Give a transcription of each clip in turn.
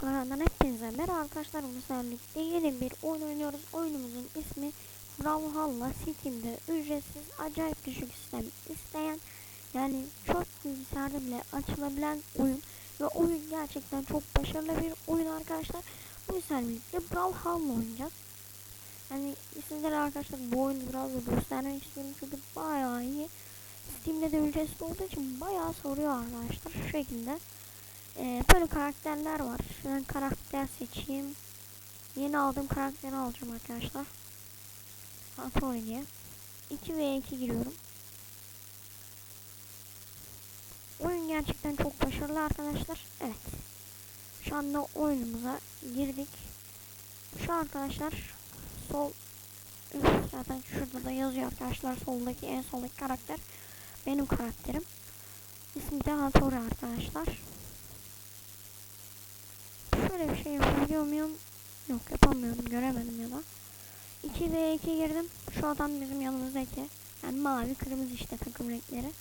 Kanalından hepinize merhaba arkadaşlar. Bizlerle birlikte yeni bir oyun oynuyoruz. Oyunumuzun ismi Brawlhalla Steam'de ücretsiz acayip düşük sistem isteyen yani çok bilgisayarda bile açılabilen oyun ve oyun gerçekten çok başarılı bir oyun arkadaşlar. Bu yüzden birlikte Brawlhalla oynayacağız. Yani sizlere arkadaşlar bu oyunu biraz da göstermek istiyorum çünkü bayağı iyi. Steam'de de ücretsiz olduğu için bayağı soruyor arkadaşlar. Şu şekilde. Ee, böyle karakterler var. Ben karakter seçeyim. Yeni aldığım karakteri alacağım arkadaşlar. Atoli diye. 2 ve 2 giriyorum. Oyun gerçekten çok başarılı arkadaşlar. Evet. Şu anda oyunumuza girdik. Şu arkadaşlar sol üf, zaten şurada da yazıyor arkadaşlar soldaki en soldaki karakter benim karakterim. İsmi de Hattori arkadaşlar. Şöyle bir şey yapabiliyor muyum? Yok yapamıyorum göremedim ya da. 2 ve 2 girdim. Şu adam bizim yanımızdaki. Yani mavi kırmızı işte takım renkleri.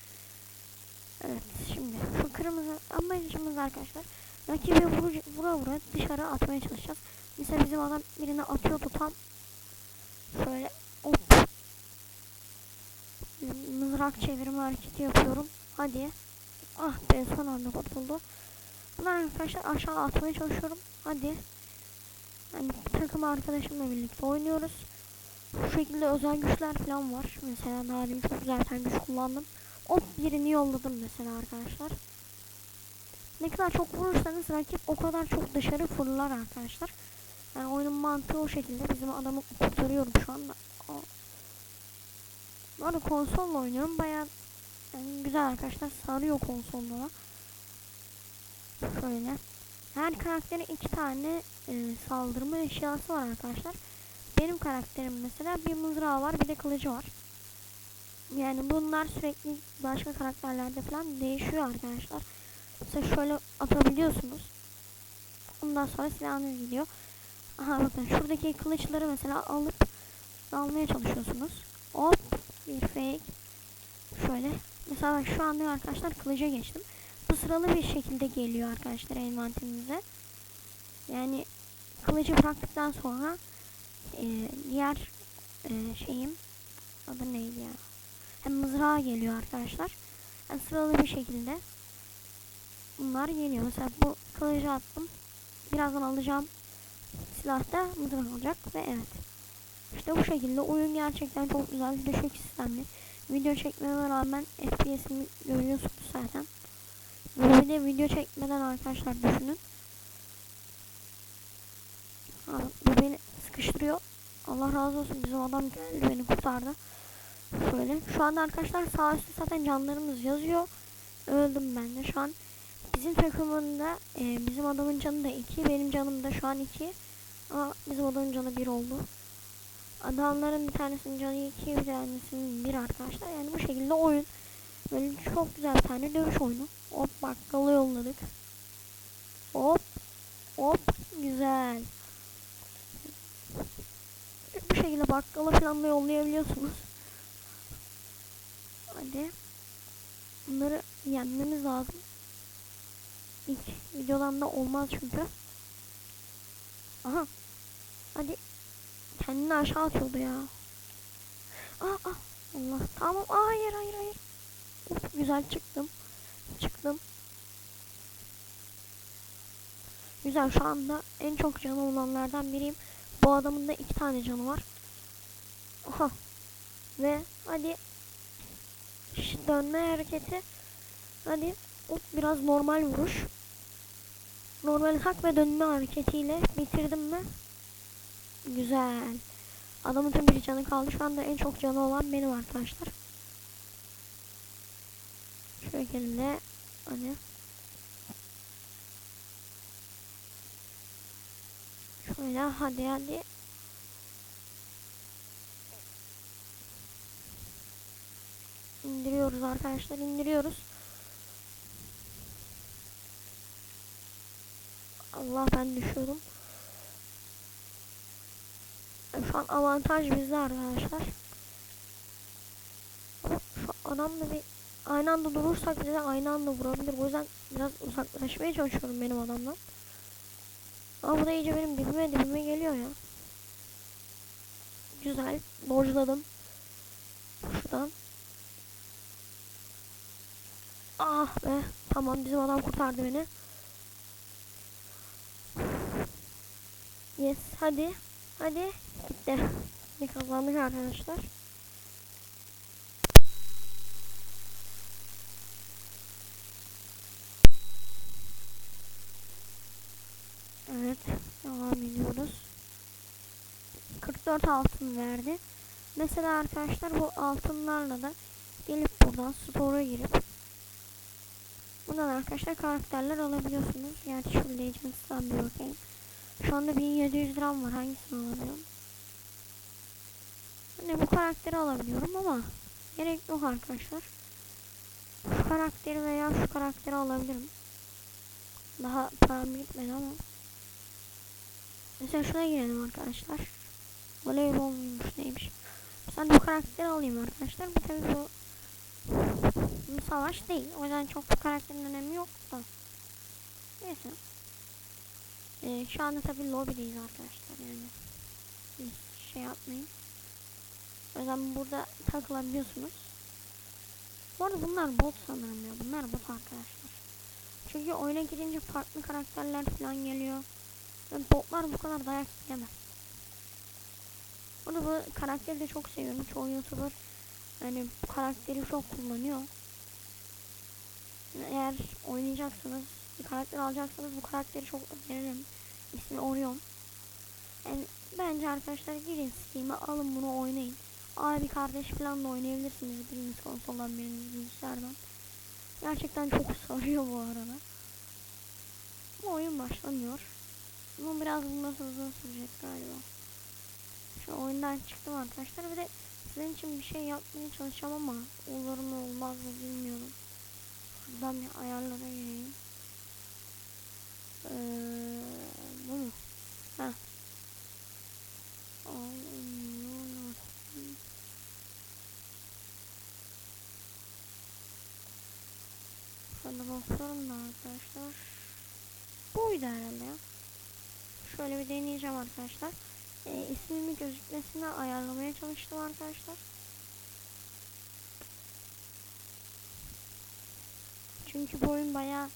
Evet şimdi şu kırmızı amacımız arkadaşlar. Rakibi vura, vura vura dışarı atmaya çalışacağız. Mesela bizim adam birini atıyordu tam. Şöyle hop. Mızrak çevirme hareketi yapıyorum. Hadi. Ah be son anda kurtuldu. Bunlar arkadaşlar aşağı atmaya çalışıyorum. Hadi. Yani takım arkadaşımla birlikte oynuyoruz. Bu şekilde özel güçler falan var. Mesela demin çok güzel bir güç kullandım. Hop birini yolladım mesela arkadaşlar. Ne kadar çok vurursanız rakip o kadar çok dışarı fırlar arkadaşlar. Yani oyunun mantığı o şekilde. Bizim adamı kurtarıyorum şu anda. Aa. Bu arada konsolla oynuyorum. Baya yani güzel arkadaşlar. Sarıyor konsolda da. Şöyle. Her karakterin iki tane e, saldırma eşyası var arkadaşlar. Benim karakterim mesela bir mızrağı var bir de kılıcı var. Yani bunlar sürekli başka karakterlerde falan değişiyor arkadaşlar. Mesela şöyle atabiliyorsunuz. Ondan sonra silahınız gidiyor. Aha bakın şuradaki kılıçları mesela alıp almaya çalışıyorsunuz. Hop bir fake. Şöyle. Mesela şu anda arkadaşlar kılıca geçtim. Bu sıralı bir şekilde geliyor arkadaşlar envanterimize. Yani kılıcı bıraktıktan sonra e, diğer e, şeyim adı neydi ya? Hem mızrağa geliyor arkadaşlar. Yani sıralı bir şekilde bunlar geliyor. Mesela bu kılıcı attım. Birazdan alacağım silah da mızrak olacak ve evet. İşte bu şekilde oyun gerçekten çok güzel düşük sistemli. Video çekmeme rağmen FPS'imi görüyorsunuz zaten. De video çekmeden arkadaşlar düşünün. Abi, bu beni sıkıştırıyor. Allah razı olsun bizim adam geldi beni kurtardı. Şöyle. Şu anda arkadaşlar sağ üstte zaten canlarımız yazıyor. Öldüm ben de. Şu an bizim takımında e, bizim adamın canı da 2. Benim canım da şu an 2. Ama bizim adamın canı 1 oldu. Adamların bir tanesinin canı 2 bir tanesinin 1 arkadaşlar. Yani bu şekilde oyun. Böyle çok güzel bir tane dövüş oyunu. Hop bakkalı yolladık. Hop. Hop. Güzel. Bu şekilde bakkala falan da yollayabiliyorsunuz. Hadi. Bunları yenmemiz lazım. İlk videodan da olmaz çünkü. Aha. Hadi. Kendini aşağı atıyordu ya. Aa, aa. Allah. Tamam. Hayır hayır hayır. Güzel çıktım. Çıktım. Güzel şu anda en çok canı olanlardan biriyim. Bu adamın da iki tane canı var. Aha. Ve hadi Şş, dönme hareketi. Hadi hop biraz normal vuruş. Normal hak ve dönme hareketiyle bitirdim mi? Güzel. Adamın tüm bir canı kaldı. Şu anda en çok canı olan benim arkadaşlar. Şu şekilde hadi. Şöyle hadi hadi. İndiriyoruz arkadaşlar indiriyoruz. Allah ben düşüyorum. Şu an avantaj bizde arkadaşlar. Şu adamla bir aynı anda durursak bize aynı anda vurabilir. O yüzden biraz uzaklaşmaya çalışıyorum benim adamdan. Ama bu da iyice benim dibime dibime geliyor ya. Güzel. Borculadım. Şuradan. Ah be. Tamam bizim adam kurtardı beni. Yes hadi. Hadi. Gitti. Ne kazandık arkadaşlar. Evet. Devam ediyoruz. 44 altın verdi. Mesela arkadaşlar bu altınlarla da gelip buradan store'a girip buradan arkadaşlar karakterler alabiliyorsunuz. Gerçi şu Legends'tan bir bakayım. Şu anda 1700 liram var. Hangisini alabiliyorum? Hani bu karakteri alabiliyorum ama gerek yok arkadaşlar. Şu karakteri veya şu karakteri alabilirim. Daha param bitmedi ama. Mesela şuna girelim arkadaşlar. Voleybol muymuş neymiş. Sen bu karakteri alayım arkadaşlar. Bu tabi bu, bu savaş değil. O yüzden çok bu karakterin önemi yok da. Neyse. Ee, şu anda tabi lobideyiz arkadaşlar yani. Hiç şey yapmayın. O yüzden burada takılabiliyorsunuz. Bu arada bunlar bot sanırım ya. Bunlar bot arkadaşlar. Çünkü oyuna girince farklı karakterler falan geliyor. Ve botlar bu kadar dayak yemez. Bunu bu karakteri de çok seviyorum. Çoğu YouTuber yani bu karakteri çok kullanıyor. Eğer oynayacaksınız, bir karakter alacaksanız bu karakteri çok öneririm. İsmi Orion. Yani bence arkadaşlar girin Steam'e alın bunu oynayın. Abi kardeş falan da oynayabilirsiniz biriniz konsoldan biriniz bilgisayardan. Gerçekten çok sarıyor bu arada. Bu oyun başlamıyor. Bu biraz bundan uzun sürecek galiba. Şu oyundan çıktım arkadaşlar. Bir de sizin için bir şey yapmaya çalışacağım ama olur mu olmaz mı bilmiyorum. Şuradan bir ayarlara gireyim. Ee, bu mu? Heh. Şöyle bakalım da arkadaşlar. Buydu herhalde ya. Şöyle bir deneyeceğim arkadaşlar. E, ismimi gözükmesine ayarlamaya çalıştım arkadaşlar. Çünkü bu oyun baya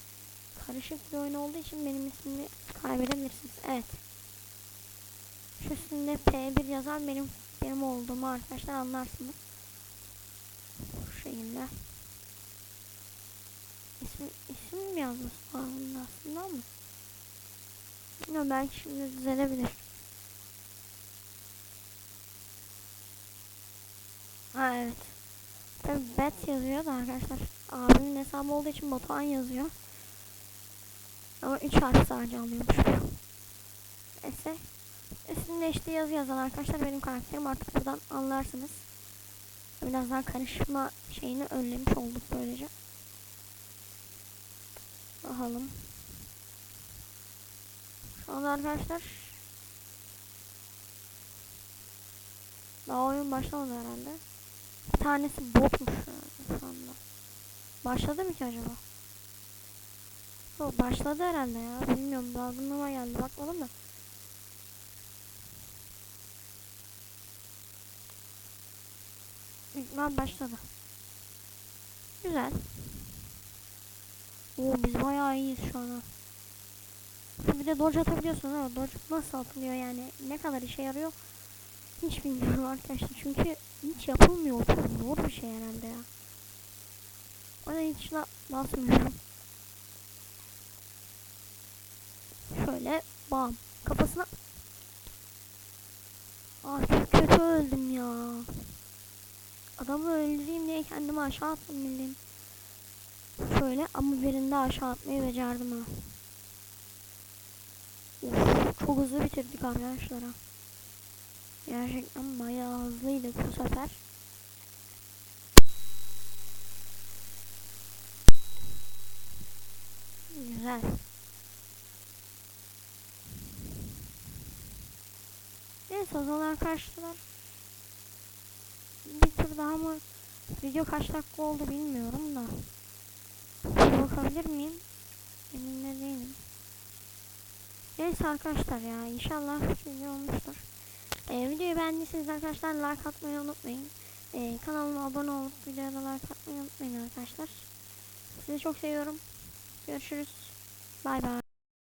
karışık bir oyun olduğu için benim ismimi kaybedebilirsiniz. Evet. Şu üstünde P1 yazan benim benim olduğumu arkadaşlar anlarsınız. Bu şekilde. İsim mi yazması lazım aslında ama. Bilmiyorum belki şimdi düzelebilir. Ha evet. Tabi bet yazıyor da arkadaşlar. Abimin hesabı olduğu için Batuhan yazıyor. Ama 3 harf sadece alıyormuş. Neyse. Üstünde işte yazı yazan arkadaşlar benim karakterim artık buradan anlarsınız. Biraz daha karışma şeyini önlemiş olduk böylece. Bakalım. Anda arkadaşlar daha oyun başlamadı herhalde. Bir tanesi botmuş şu anda. Başladı mı ki acaba? Yok başladı herhalde ya. Bilmiyorum dalgınlığıma geldi. Bakmadım da. İlkman başladı. Güzel. Oo biz bayağı iyiyiz şu an. Bir de dodge atabiliyorsun ama dodge nasıl atılıyor yani ne kadar işe yarıyor hiç bilmiyorum arkadaşlar çünkü hiç yapılmıyor çok zor bir şey herhalde ya. O yüzden hiç basmıyorum. Şöyle bam kafasına Ah çok kötü öldüm ya. Adamı öldüreyim diye kendimi aşağı attım bildiğin. Şöyle ama birinde aşağı atmayı becerdim ha. Çok hızlı bitirdik arkadaşlar. Gerçekten bayağı hızlıydık bu sefer. Güzel. Neyse o zaman arkadaşlar. Bir tur daha mı? Video kaç dakika oldu bilmiyorum da. Bir bakabilir miyim? Emin de değilim. Neyse arkadaşlar ya inşallah video olmuştur. Ee, videoyu beğendiyseniz arkadaşlar like atmayı unutmayın. Ee, kanalıma abone olup videoya da like atmayı unutmayın arkadaşlar. Sizi çok seviyorum. Görüşürüz. Bay bay.